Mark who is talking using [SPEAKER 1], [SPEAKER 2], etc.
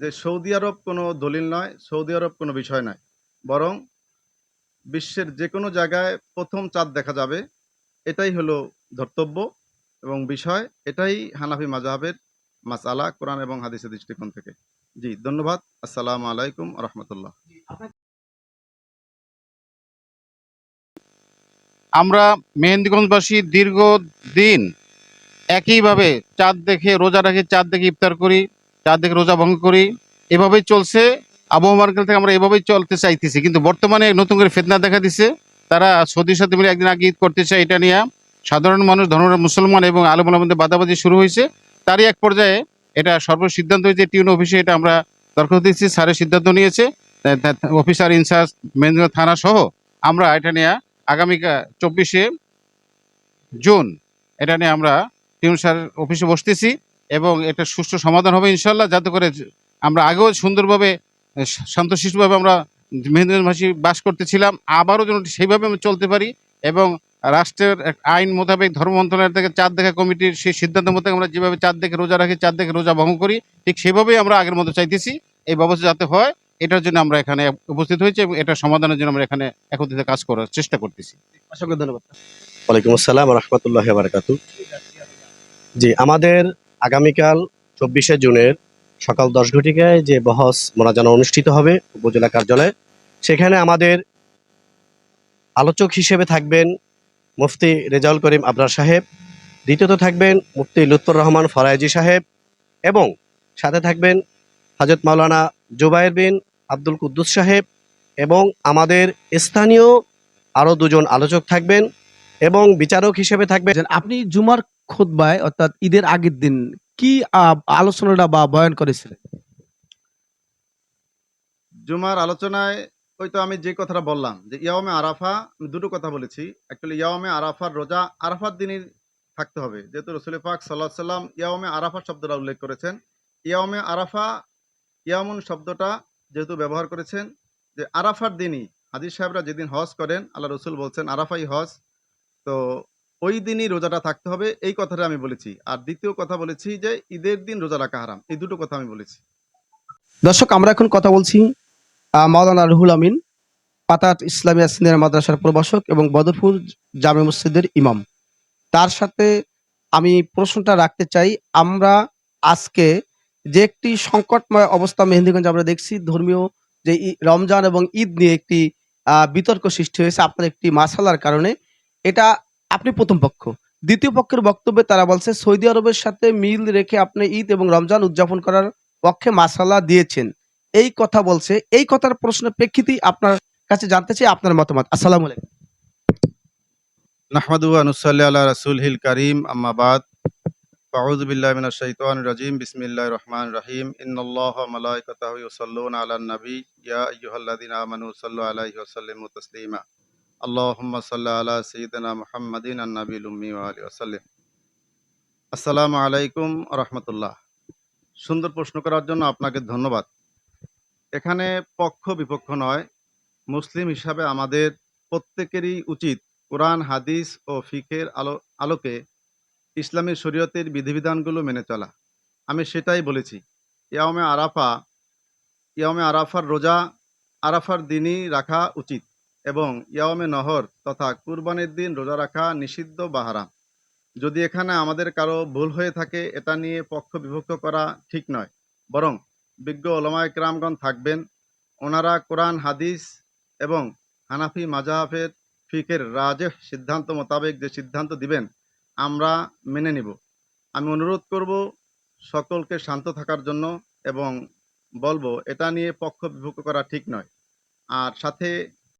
[SPEAKER 1] যে সৌদি আরব কোনো দলিল নয়, সৌদি আরব কোনো বিষয় নয়। বরং বিশ্বের যে কোনো জায়গায় প্রথম চাঁদ দেখা যাবে, এটাই হলো ধর্তব্য এবং বিষয়। এটাই হানাফি মাজাহাবের মাসালা কোরআন এবং হাদিসের দৃষ্টিকোণ থেকে। জি, ধন্যবাদ। আসসালামু আলাইকুম রহমতুল্লাহ।
[SPEAKER 2] আমরা মেহেন্দিগঞ্জবাসী দীর্ঘ দিন একইভাবে চাঁদ দেখে, রোজা রাখি, চাঁদ দেখে ইফতার করি। চাঁদ দেখে রোজা ভঙ্গ করি, এভাবেই চলছে। আবহাওয়ার কাল থেকে আমরা এভাবেই চলতে চাইতেছি। কিন্তু বর্তমানে নতুন করে ফেতনা দেখা দিছে। তারা সৌদির সাথে মিলে একদিন আগে ঈদ করতে চায় এটা নিয়ে। সাধারণ মানুষ ধর্ম মুসলমান এবং আলমুলার মধ্যে বাদাবাদি শুরু হয়েছে। তারই এক পর্যায়ে এটা সর্ব সিদ্ধান্ত হয়েছে, টিউন অফিসে এটা আমরা দরখাস্ত দিচ্ছি স্যারের সিদ্ধান্ত নিয়েছে। অফিসার ইনচার্জ মেহেন্দ্র থানা সহ আমরা এটা নিয়ে আগামী চব্বিশে জুন এটা নিয়ে আমরা টিউন স্যার অফিসে বসতেছি। এবং এটা সুষ্ঠু সমাধান হবে ইনশাল্লাহ যাতে করে আমরা আগেও সুন্দরভাবে শান্তশিষ্টভাবে আমরা মেহেন্দ্রভাষী বাস করতেছিলাম, আবারও যেন সেইভাবে আমরা চলতে পারি এবং রাষ্ট্রের আইন মোতাবেক ধর্ম মন্ত্রণালয় থেকে চাঁদ দেখা কমিটির সেই সিদ্ধান্ত মোতাবেক আমরা যেভাবে চাঁদ দেখে রোজা রাখি, চাঁদ দেখে রোজা ভঙ্গ করি, ঠিক সেভাবেই আমরা আগের মতো চাইতেছি। এই ব্যবস্থা যাতে হয়, এটার জন্য আমরা এখানে উপস্থিত হয়েছি এবং এটা সমাধানের জন্য আমরা এখানে একত্রিত কাজ করার চেষ্টা করতেছি।
[SPEAKER 3] অসংখ্য ধন্যবাদ।
[SPEAKER 4] ওয়ালাইকুম আসসালাম রহমতুল্লাহ বারকাতু জি, আমাদের আগামীকাল চব্বিশে জুনের সকাল দশ ঘটিকায় যে বহস মোনাজানা অনুষ্ঠিত হবে উপজেলা কার্যালয়ে, সেখানে আমাদের আলোচক হিসেবে থাকবেন মুফতি রেজাউল করিম আবরার সাহেব, দ্বিতীয়ত থাকবেন মুফতি লুৎফর রহমান ফরায়েজি সাহেব, এবং সাথে থাকবেন হজরত মাওলানা জুবাইর বিন আব্দুল কুদ্দুস সাহেব এবং আমাদের স্থানীয় আরও দুজন আলোচক থাকবেন এবং বিচারক হিসেবে
[SPEAKER 3] থাকবেন। আপনি জুমার খুতবায়, অর্থাৎ ঈদের আগের দিন, কি আলোচনাটা বা বয়ান করেছিলেন?
[SPEAKER 1] জুমার আলোচনায় ওই তো আমি যে কথাটা বললাম, যে ইয়ামে আরাফা, আমি দুটো কথা বলেছি। অ্যাকচুয়ালি ইয়ামে আরাফার রোজা আরাফার দিনই থাকতে হবে। যেহেতু রসুল পাক সাল্লাহ সাল্লাম ইয়াওমে আরাফা শব্দটা উল্লেখ করেছেন। ইয়ামে আরাফা, ইয়ামুন শব্দটা যেহেতু ব্যবহার করেছেন, যে আরাফার দিনই, হাদিস সাহেবরা যেদিন হজ করেন, আল্লাহ রসুল বলছেন আরাফাই হজ। তো ওই দিনই রোজাটা থাকতে হবে, এই কথাটা আমি বলেছি। আর দ্বিতীয় কথা বলেছি যে, ঈদের দিন রোজা রাখা হারাম। এই দুটো কথা আমি বলেছি।
[SPEAKER 3] দর্শক, আমরা এখন কথা বলছি মাওলানা রুহুল আমিন পাতাট ইসলামিয়া সিনিয়র মাদ্রাসার প্রভাষক এবং বদরপুর জামে মসজিদের ইমাম। তার সাথে আমি প্রশ্নটা রাখতে চাই, আমরা আজকে যে একটি সংকটময় অবস্থা মেহেন্দিগঞ্জ আমরা দেখছি, ধর্মীয় যে রমজান এবং ঈদ নিয়ে একটি বিতর্ক সৃষ্টি হয়েছে আপনার একটি মাসালার কারণে। এটা আপনি প্রথম পক্ষ। দ্বিতীয় পক্ষের বক্তব্যে তারা বলছে, সৌদি আরবের সাথে মিল রেখে আপনি ঈদ এবং রমজান উদযাপন করার পক্ষে মাসালা দিয়েছেন। এই কথা বলছে, এই কথার প্রশ্নের প্রেক্ষিতেই আপনার কাছে জানতে চাই আপনার মতামত। আসসালামু আলাইকুম।
[SPEAKER 1] আলা রাসূলহিল কারীম, আম্মা বাদ। আউযু বিল্লাহি মিনাশ শাইতানির রাজীম, বিসমিল্লাহির রহমানির রহিম। ইন্নাল্লাহা ওয়া মালাইকাতাহু ইউসাল্লুনা আলান নবী ইয়া আইয়ুহাল্লাযীনা আমানু সাল্লু আলাইহি ওয়া সাল্লিমু তাসলিমা। আল্লাহুম্মা সাল্লি আলা সাইয়্যিদিনা মুহাম্মাদিন আন-নাবিয়্যিল উম্মি ওয়া আলিহি ওয়া সাল্লিম আসসালামু আলাইকুম ওয়া সুন্দর প্রশ্ন করার জন্য আপনাকে ধন্যবাদ। এখানে পক্ষ বিপক্ষ নয়, মুসলিম হিসাবে আমাদের প্রত্যেকেরই উচিত কোরআন, হাদিস ও ফিকের আলো, আলোকে ইসলামী শরীয়তের বিধিবিধানগুলো মেনে চলা। আমি সেটাই বলেছি ইয়ামে আরাফা ইয়ামে আরাফার রোজা, আরাফার দিনই রাখা উচিত। এবং ইয়ামে নহর তথা কুরবানির দিন রোজা রাখা নিষিদ্ধ বা হারাম যদি এখানে আমাদের কারও ভুল হয়ে থাকে, এটা নিয়ে পক্ষ বিভক্ত করা ঠিক নয়। বরং বিজ্ঞ ওলমায় ক্রামগণ থাকবেন, ওনারা কোরআন, হাদিস এবং হানাফি মাজাহাফের ফিকের রাজেহ সিদ্ধান্ত মোতাবেক যে সিদ্ধান্ত দিবেন, আমরা মেনে নিব। আমি অনুরোধ করব সকলকে শান্ত থাকার জন্য এবং বলব, এটা নিয়ে পক্ষ বিভক্ত করা ঠিক নয়। আর সাথে